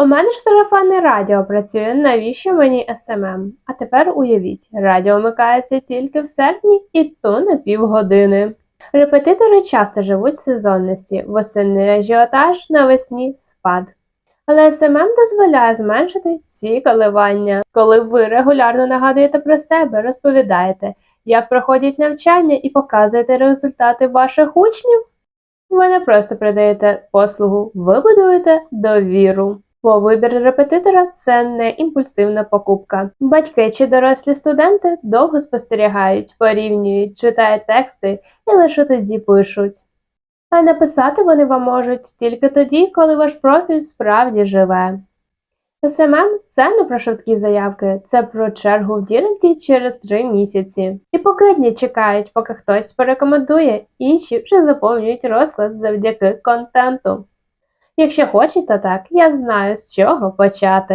У мене ж сарафанне радіо працює, навіщо мені СММ? А тепер уявіть, радіо вмикається тільки в серпні і то на півгодини. Репетитори часто живуть в сезонності, восени ажіотаж, навесні спад. Але СММ дозволяє зменшити ці коливання, коли ви регулярно нагадуєте про себе, розповідаєте, як проходять навчання і показуєте результати ваших учнів. Ви не просто продаєте послугу, ви будуєте довіру. Бо вибір репетитора це не імпульсивна покупка. Батьки чи дорослі студенти довго спостерігають, порівнюють, читають тексти і лише тоді пишуть. А написати вони вам можуть тільки тоді, коли ваш профіль справді живе. СММ – це не про швидкі заявки, це про чергу в Діректі через три місяці. І поки одні чекають, поки хтось порекомендує, інші вже заповнюють розклад завдяки контенту. Якщо хочете так, я знаю з чого почати.